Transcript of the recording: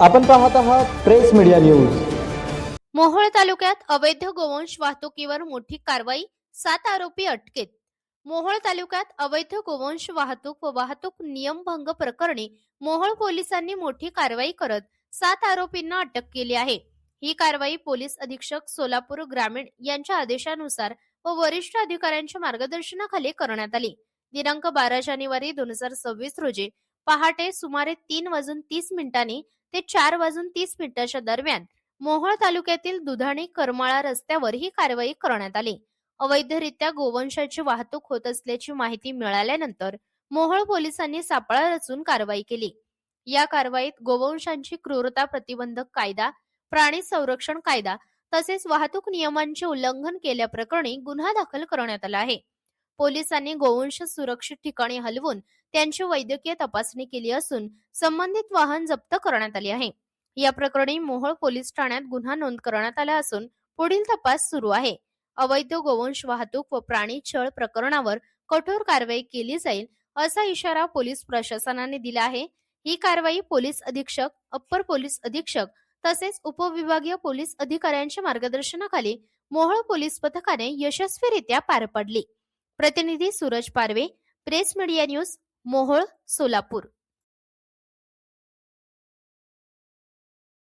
आपण पाहत आहात प्रेस मीडिया न्यूज. मोहोळ तालुक्यात अवैध गोवंश वाहतुकीवर मोठी कारवाई सात आरोपी अटकेत. मोहोळ तालुक्यात अवैध गोवंश वाहतूक व वाहतूक नियमभंग प्रकरणी मोहोळ पोलिसांनी मोठी कारवाई करत सात आरोपींना अटक केली आहे. ही कारवाई पोलीस अधीक्षक सोलापूर ग्रामीण यांच्या आदेशानुसार व वरिष्ठ अधिकाऱ्यांच्या मार्गदर्शनाखाली करण्यात आली. दिनांक बारा जानेवारी दोन हजार सव्वीस रोजी पहाटे सुमारे तीन वाजून तीस मिनिटांनी ते चार वाजून तीस मिनिटाच्या दरम्यान मोहोळ तालुक्यातील दुधाणी करमाळा रस्त्यावर ही कारवाई करण्यात आली. अवैधरित्या गोवंशाची वाहतूक होत असल्याची माहिती मिळाल्यानंतर मोहोळ पोलिसांनी सापळा रचून कारवाई केली. या कारवाईत गोवंशांची क्रूरता प्रतिबंधक कायदा प्राणी संरक्षण कायदा तसेच वाहतूक नियमांचे उल्लंघन केल्याप्रकरणी गुन्हा दाखल करण्यात आला आहे. पोलिसांनी गोवंश सुरक्षित ठिकाणी हलवून त्यांची वैद्यकीय तपासणी केली असून संबंधित वाहन जप्त करण्यात आले आहे. या प्रकरणी मोहोळ पोलीस ठाण्यात गुन्हा नोंद करण्यात आला असून पुढील तपास सुरू आहे. अवैध गोवंश वाहतूक व प्राणी छळ प्रकरणावर कठोर कारवाई केली जाईल असा इशारा पोलीस प्रशासनाने दिला आहे. ही कारवाई पोलीस अधीक्षक अप्पर पोलीस अधीक्षक तसेच उपविभागीय पोलीस अधिकाऱ्यांच्या मार्गदर्शनाखाली मोहोळ पोलीस पथकाने यशस्वीरित्या पार पडली. प्रतिनिधी Suraj Parve press media news Mohol Solapur.